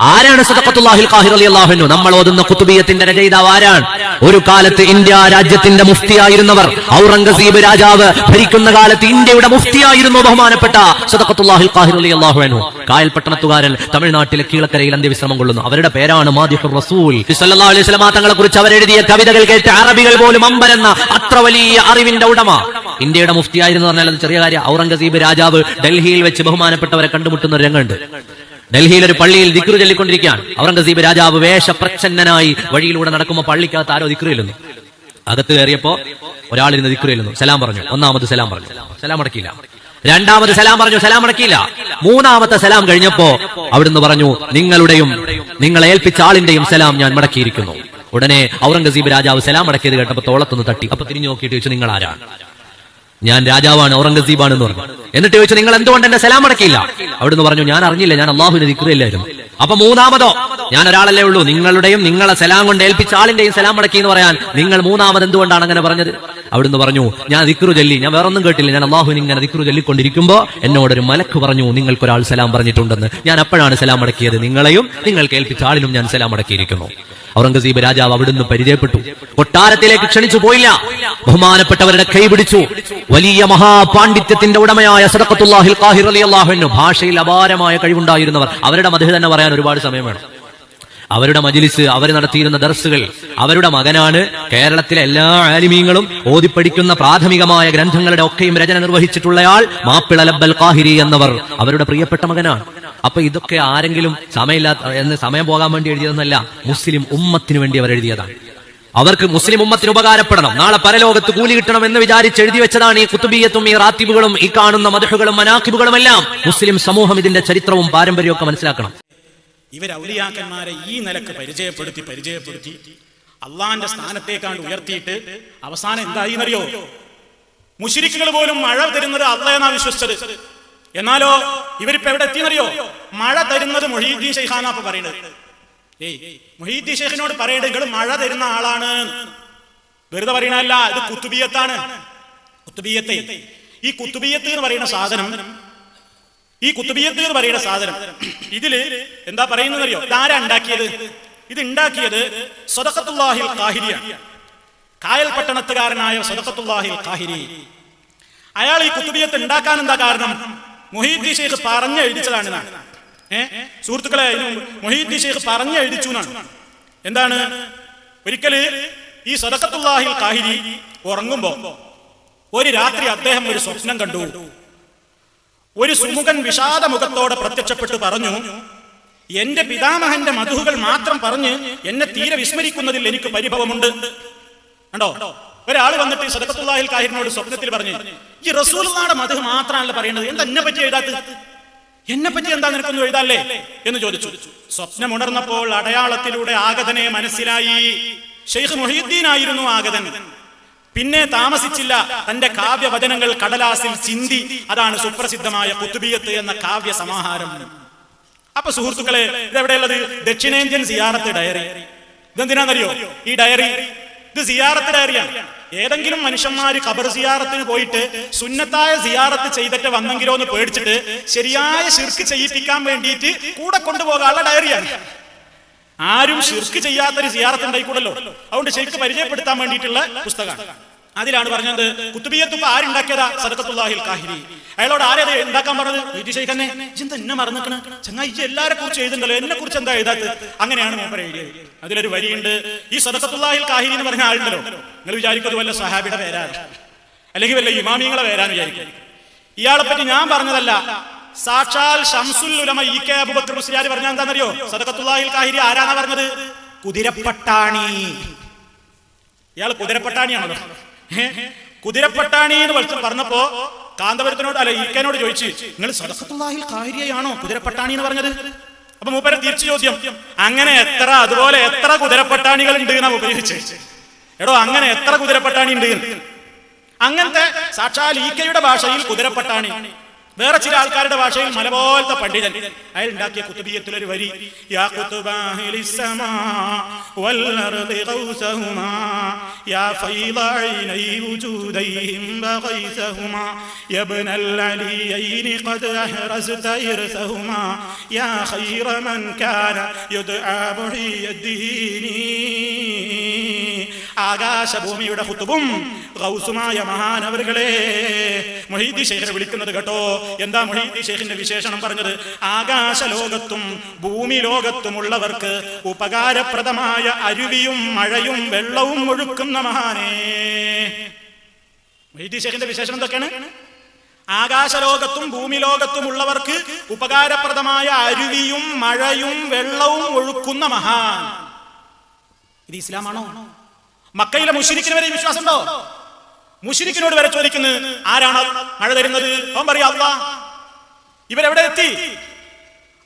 ആരാണ് സദഖത്തുല്ലാഹിൽ ഖാഹിർ നമ്മൾ ഓതുന്ന കുത്തുബിയത്തിന്റെ രചയിതാവ് ആരാണ്? ഒരു കാലത്ത് ഇന്ത്യ രാജ്യത്തിന്റെ മുഫ്തിയായിരുന്നവർ. ഔറംഗസീബ് രാജാവ് ഭരിക്കുന്ന കാലത്ത് ഇന്ത്യയുടെ മുഫ്തിയായിരുന്നു ബഹുമാനപ്പെട്ട സദഖത്തുല്ലാഹിൽ ഖാഹിർ കായൽ പട്ടണത്തുകാരൻ തമിഴ്നാട്ടിലെ കീഴക്കരയിൽ അന്ത്യവിശ്രമം കൊള്ളുന്നു. അവരുടെ പേരാണ് മാദിഹുർ റസൂൽ. അലൈഹി തങ്ങളെ കുറിച്ച് അവരെഴുതിയ കവിതകൾ കേട്ട് അറബികൾ പോലും അമ്പരെന്ന അത്ര വലിയ അറിവിന്റെ ഉടമ. ഇന്ത്യയുടെ മുഫ്തിയായിരുന്നു പറഞ്ഞാൽ അത് ചെറിയ കാര്യം. ഔറംഗസീബ് രാജാവ് ഡൽഹിയിൽ വെച്ച് ബഹുമാനപ്പെട്ടവരെ കണ്ടുമുട്ടുന്ന രംഗമുണ്ട്. ഡൽഹിയിൽ ഒരു പള്ളിയിൽ ദിക്റു ചൊല്ലിക്കൊണ്ടിരിക്കുകയാണ്. ഔറംഗസീബ് രാജാവ് വേഷപ്രച്ഛന്നനായി വഴിയിലൂടെ നടക്കുമ്പോൾ പള്ളിക്കകത്ത് ആരോ ദിക്റു ചെല്ലുന്നു. അകത്ത് കയറിയപ്പോ ദിക്റു ചെല്ലുന്നു. സലാം പറഞ്ഞു. ഒന്നാമത് സലാം പറഞ്ഞു. സലാം അടക്കിയില്ല രണ്ടാമത് സലാം പറഞ്ഞു. സലാം അടക്കിയില്ല മൂന്നാമത്തെ സലാം കഴിഞ്ഞപ്പോ അവിടുന്ന് പറഞ്ഞു നിങ്ങളുടെയും നിങ്ങളെ ഏൽപ്പിച്ച ആളിന്റെയും സലാം ഞാൻ മടക്കിയിരിക്കുന്നു. ഉടനെ ഔറംഗസീബ് രാജാവ് സലാം അടക്കിയത് കേട്ടപ്പോ തോളത്തൊന്ന് തട്ടി. അപ്പൊ തിരിഞ്ഞു നോക്കിയിട്ട് ചോദിച്ചു നിങ്ങൾ ആരാണ് ഞാൻ രാജാവാണ് ഔറംഗസീബാണ് എന്ന് പറഞ്ഞു. എന്നിട്ട് ചോദിച്ചു നിങ്ങൾ എന്തുകൊണ്ട് എന്റെ സലാം അടക്കിയില്ല? അവിടുന്ന് പറഞ്ഞു ഞാൻ അറിഞ്ഞില്ല ഞാൻ അള്ളാഹുവിനെ നിൽക്കുകയില്ലായിരുന്നു അപ്പൊ മൂന്നാമതോ ഞാൻ ഒരാളല്ലേ ഉള്ളൂ നിങ്ങളുടെയും നിങ്ങളെ സലാം കൊണ്ട് ഏൽപ്പിച്ച ആളിന്റെയും സലാം അടക്കി എന്ന് പറയാൻ നിങ്ങൾ മൂന്നാമത് എന്തുകൊണ്ടാണ് അങ്ങനെ പറഞ്ഞത്? അവിടുന്ന് പറഞ്ഞു ഞാൻ ദിക്റു ചൊല്ലി ഞാൻ വേറൊന്നും കേട്ടില്ല ഞാൻ അള്ളാഹു ഇങ്ങനെ ദിക്റു ചൊല്ലിക്കൊണ്ടിരിക്കുമ്പോ എന്നോടൊരു മലക്ക് പറഞ്ഞു നിങ്ങൾക്കൊരാൾ സലാം പറഞ്ഞിട്ടുണ്ടെന്ന്. ഞാൻ അപ്പോഴാണ് സലാം അടക്കിയത് നിങ്ങളെയും നിങ്ങൾക്ക് ഏൽപ്പിച്ച ആളിനും ഞാൻ സലാം അടക്കിയിരിക്കുന്നു. ഔറംഗസീബ് രാജാവ് അവിടുന്ന് പരിചയപ്പെട്ടു. കൊട്ടാരത്തിലേക്ക് ക്ഷണിച്ചു പോയില്ല. ബഹുമാനപ്പെട്ടവരുടെ കൈ പിടിച്ചു. വലിയ മഹാപാണ്ഡിത്യത്തിന്റെ ഉടമയായ സദക്കത്തുല്ലാഹിൽ കാഹിർ റളിയല്ലാഹു അൻഹു ഭാഷയിൽ അപാരമായ കഴിവുണ്ടായിരുന്നവർ. അവരുടെ മധു തന്നെ പറയാൻ ഒരുപാട് സമയം വേണം. അവരുടെ മജിലിസ് അവർ നടത്തിയിരുന്ന ദർസുകൾ അവരുടെ മകനാണ് കേരളത്തിലെ എല്ലാ ആലിമീങ്ങളും ഓതിപ്പടിക്കുന്ന പ്രാഥമികമായ ഗ്രന്ഥങ്ങളുടെ ഒക്കെയും രചന നിർവഹിച്ചിട്ടുള്ളയാൾ മാപ്പിള ലബ്ബൽ കാഹിരി എന്നവർ. അവരുടെ പ്രിയപ്പെട്ട മകനാണ്. അപ്പൊ ഇതൊക്കെ ആരെങ്കിലും സമയമില്ലാത്ത എന്ന് സമയം പോകാൻ വേണ്ടി എഴുതിയതെന്നല്ല മുസ്ലിം ഉമ്മത്തിന് വേണ്ടി അവർ എഴുതിയതാണ്. അവർക്ക് മുസ്ലിം ഉമ്മത്തിന് ഉപകാരപ്പെടണം. നാളെ പരലോകത്ത് കൂലി കിട്ടണം എന്ന് വിചാരിച്ച് എഴുതി വെച്ചതാണ് ഈ കുത്തുബീയത്തും ഈ റാത്തിബുകളും ഈ കാണുന്ന മധുഹുകളും മനാഖിബുകളും എല്ലാം മുസ്ലിം സമൂഹം ഇതിന്റെ ചരിത്രവും പാരമ്പര്യവും ഒക്കെ മനസ്സിലാക്കണം. ഇവർ ഔലിയാക്കന്മാരെ ഈ നിലയ്ക്ക് പരിചയപ്പെടുത്തി പരിചയപ്പെടുത്തി അള്ളാന്റെ സ്ഥാനത്തേക്കാണ്ട് ഉയർത്തിയിട്ട് അവസാനം എന്തായി എന്നറിയോ? മുഷിരിക്കുകൾ പോലും മഴ തരുന്നത് അള്ളയെന്നാ വിശ്വസിച്ചത്? എന്നാലോ ഇവരിപ്പോ എവിടെ എത്തിയെന്നറിയോ? മഴ തരുന്നത് മൊഴീദ്ദീൻ ഷെയ്ഖാനാ ഇപ്പൊ പറയുന്നത്. ഏയ് മൊഹീദ്ദീൻ പറയേണ്ടത് നിങ്ങൾ മഴ തരുന്ന ആളാണ്. വെറുതെ പറയണല്ല ഇത് കുത്തുബിയത്താണ് കുത്തുബിയത്തെ ഈ കുത്തുബിയത്ത് എന്ന് പറയുന്ന സാധനം ഈ കുത്തുബിയത്ത് എന്ന് പറയുന്ന സാധനം ഇതിൽ എന്താ പറയുന്നത് അറിയോ ഇതാരാ ഉണ്ടാക്കിയത്? ഇത് ഉണ്ടാക്കിയത് സ്വതക്കത്തുല്ലാഹിൽ കാഹിരിയാണ് കായൽ പട്ടണത്തുകാരനായ സ്വതക്കത്തുല്ലാഹിൽ കാഹിരി അയാൾ ഈ കുത്തുബിയത്ത് ഉണ്ടാക്കാൻ എന്താ കാരണം? ഷേഖ് പറഞ്ഞു എഴുതിച്ചതാണ് എന്നാണ്. ഏ? സുഹൃത്തുക്കളെ മൊഹീദ് ഷെയ്ഖ് പറഞ്ഞു എഴുതിച്ചു എന്നാണ്. എന്താണ്? ഒരിക്കൽ ഈ സദക്കത്തുല്ലാഹിൽ കാഹിരി ഉറങ്ങുമ്പോ ഒരു രാത്രി അദ്ദേഹം ഒരു സ്വപ്നം കണ്ടു. ഒരു സുമുഖൻ വിഷാദ മുഖത്തോടെ പ്രത്യക്ഷപ്പെട്ട് പറഞ്ഞു എന്റെ പിതാമഹന്റെ മധുഹുകൾ മാത്രം പറഞ്ഞ് എന്നെ തീരെ വിസ്മരിക്കുന്നതിൽ എനിക്ക് പരിഭവമുണ്ട്. കണ്ടോ? ഒരാൾ വന്നിട്ട് സദക്കത്തുല്ലാഹിൽ കാഹിരിനോട് സ്വപ്നത്തിൽ പറഞ്ഞു ഈ റസൂലുള്ളാടെ മധു മാത്രമല്ല പറയുന്നത് എന്താ എന്നെ പറ്റി എഴുതാത്തത്? എന്നെ പറ്റി എന്താ നിനക്കൊന്നും എഴുതാല്ലേ? എന്ന് ചോദിച്ചു. സ്വപ്നം ഉണർന്നപ്പോൾ അടയാളത്തിലൂടെ ആഗതനെ മനസ്സിലായി. ഷെയ്ഖ് മൊഹീദ്ദീൻ ആയിരുന്നു ആഗതൻ. പിന്നെ താമസിച്ചില്ല. തന്റെ കാവ്യവചനങ്ങൾ കടലാസിൽ ചിന്തി. അതാണ് സുപ്രസിദ്ധമായ കുത്തുബിയത്ത് എന്ന കാവ്യ സമാഹാരം. അപ്പൊ സുഹൃത്തുക്കളെ ഇതെവിടെയുള്ളത്? ദക്ഷിണേന്ത്യൻ സിയാറത്ത് ഡയറി. ഇതെന്തിനാണെന്നറിയോ? ഈ ഡയറി ഇത് സിയാറത്തിന്റെ ഡയറിയാണ് ഏതെങ്കിലും മനുഷ്യന്മാര് ഖബർ സിയാറത്തിന് പോയിട്ട് സുന്നത്തായ സിയാറത്ത് ചെയ്തിട്ട് വന്നെങ്കിലോ എന്ന് പേടിച്ചിട്ട് ശരിയായ ശിർക്ക് ചെയ്യിപ്പിക്കാൻ വേണ്ടിയിട്ട് കൂടെ കൊണ്ടുപോകാനുള്ള ഡയറിയാണ്. ആരും ശിർക്ക് ചെയ്യാത്തൊരു സിയാറത്ത് ഉണ്ടായിക്കൂടല്ലോ. അതുകൊണ്ട് ശരിക്ക് പരിചയപ്പെടുത്താൻ വേണ്ടിയിട്ടുള്ള പുസ്തകമാണ്. അതിലാണ് പറഞ്ഞത് കുത്തുബിയത്ത് ഇപ്പൊ ആരുണ്ടാക്കിയതാ സദക്കത്തുല്ലാഹിൽ കാഹിരി അയാളോട് ആരത് ഉണ്ടാക്കാൻ പറഞ്ഞത്? വീട്ടിൽ ശൈഖന്നെ ഇജെന്താ എന്നെ മറന്നിക്കണ? ചങ്ങായി ഇജ്ജ് എല്ലാരെ കുറിച്ച് എഴുതുണ്ടല്ലോ എന്നെ കുറിച്ച് എന്താ എഴുതാത്ത അങ്ങനെയാണ് ഞാൻ എഴുതിയത്. അതിലൊരു വരിയുണ്ട് ഈ സദക്കത്തുല്ലാഹിൽ കാഹിരി എന്ന് പറഞ്ഞ ആളുണ്ടല്ലോ. നിങ്ങൾ വിചാരിക്കുന്നത് വല്ല സഹാബിയുടെ പേരാണ്. അല്ലെങ്കിൽ വല്ല ഇമാമിയങ്ങളെ പേരാന്ന് വിചാരിക്കും ഇയാളെ പറ്റി ഞാൻ പറഞ്ഞതല്ല. സാക്ഷാൽ ഷംസുൽ ഉലമ ഇ കെ അബുബക്കർ മുസ്ലിയാർ പറഞ്ഞ എന്താണെന്നറിയോ സദക്കത്തുല്ലാഹിൽ കാഹിരി ആരാന്നാ പറഞ്ഞത്? കുതിരപ്പട്ടാണി. ഇയാൾ കുതിരപ്പട്ടാണിയാണല്ലോ? കുതിരപ്പട്ടാണി എന്ന് വിളിച്ച് പറഞ്ഞപ്പോ കാന്തപുരത്തിനോട് അല്ല ഇക്കനോട് ചോദിച്ചു നിങ്ങൾ സദസത്തുള്ളാഹിൽ കാര്യയാണോ കുതിരപ്പട്ടാണി എന്ന് പറഞ്ഞത്? അപ്പൊ മൂപ്പരെ തിരിച്ചു ചോദ്യം അങ്ങനെ എത്ര അതുപോലെ എത്ര കുതിരപ്പട്ടാണികൾ ഉണ്ട് എന്നാ ഉപയോഗിച്ച് എടോ അങ്ങനെ എത്ര കുതിരപ്പട്ടാണി ഉണ്ട്? അങ്ങനത്തെ സാക്ഷാൽ ഈക്കയുടെ ഭാഷയിൽ കുതിരപ്പട്ടാണി. വേറെ ചില ആൾക്കാരുടെ ഭാഷയിൽ മല പോലത്തെ പണ്ഡിതൻ അയാൾ ഉണ്ടാക്കിയ കുത്തുബിയത്തിലൊരു വരി യാ കുത്തുബാഹിലി സമാ വൽ അർദി ഖൗസഹുമാ يا فيض عيني وجوديهم وغيثهما يا ابن العليين قد أحرزت إرثهما يا خير من كان يدعى محي الدين ആകാശഭൂമിയുടെ കുത്തുബും ഗൗസുമായ മഹാനവറുകളെ മൊഹീദി ശേഖരെ വിളിക്കുന്നത് കേട്ടോ. എന്താ മൊഹീദി ശേഖിന്റെ വിശേഷണം പറഞ്ഞത്? ആകാശ ലോകത്തും ഭൂമി ലോകത്തുമുള്ളവർക്ക് ഉപകാരപ്രദമായ അരുവിയും മഴയും വെള്ളവും ഒഴുക്കുന്ന മഹാനേ. മൊഹീദി ശേഖിന്റെ വിശേഷണം എന്തൊക്കെയാണ്? ആകാശലോകത്തും ഭൂമി ലോകത്തുമുള്ളവർക്ക് ഉപകാരപ്രദമായ അരുവിയും മഴയും വെള്ളവും ഒഴുക്കുന്ന മഹാൻ. ഇത് ഇസ്ലാമാണോ? മക്കയിലെ മുഷിരിക്കിന് വരെ വിശ്വാസം വിശ്വാസമുണ്ടോ? മുഷിരിക്കിനോട് വരെ ചോദിക്കുന്നു ആരാണ്? മഴ തരുന്നത്? പറയാ ഇവരെവിടെ എത്തി?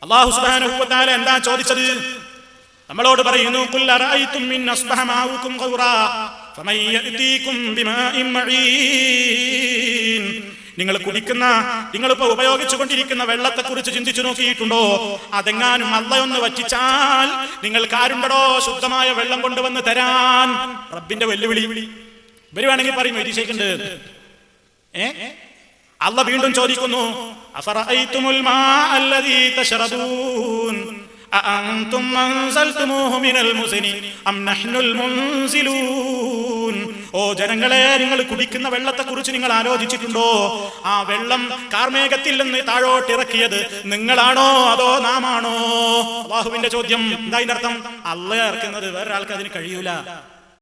അള്ളാഹു സുബാനുഭവത്താല എന്താ ചോദിച്ചത്? നമ്മളോട് പറയുന്നു "ഖുൽ അറഅയ്തും മിൻ അസ്ബഹ മാഉകും ഖൗറാ ഫമൻ യഅതീകും ബിമാഇൻ മഈൻ നിങ്ങൾ കുടിക്കുന്ന നിങ്ങളിപ്പോ ഉപയോഗിച്ചുകൊണ്ടിരിക്കുന്ന വെള്ളത്തെ കുറിച്ച് ചിന്തിച്ചു നോക്കിയിട്ടുണ്ടോ? അതെങ്ങാനും അള്ളയൊന്ന് വറ്റിച്ചാൽ നിങ്ങൾ ആരുണ്ടടോ ശുദ്ധമായ വെള്ളം കൊണ്ടുവന്ന് തരാൻ? റബ്ബിന്റെ വെല്ലുവിളി. ഇവർ വേണമെങ്കിൽ പറയും വൈദ്യശേഖണ്ട് ഏ? അല്ല വീണ്ടും ചോദിക്കുന്നു അഅൻതും അൻസൽതുമൂഹു മിനൽ മുസ്നി അം നഹ്നുൽ മുൻസിലൂൻ? ഓ ജനങ്ങളെ നിങ്ങൾ കുടിക്കുന്ന വെള്ളത്തെ കുറിച്ച് നിങ്ങൾ ആലോചിച്ചിട്ടുണ്ടോ? ആ വെള്ളം കാർമേഘത്തിൽ നിന്ന് താഴോട്ട് ഇറക്കിയത് നിങ്ങളാണോ അതോ നാമാണോ? ബാഹുവിന്റെ ചോദ്യം എന്താ അർത്ഥം അല്ല ഇറക്കുന്നത്. വേറൊരാൾക്ക് അതിന് കഴിയൂല.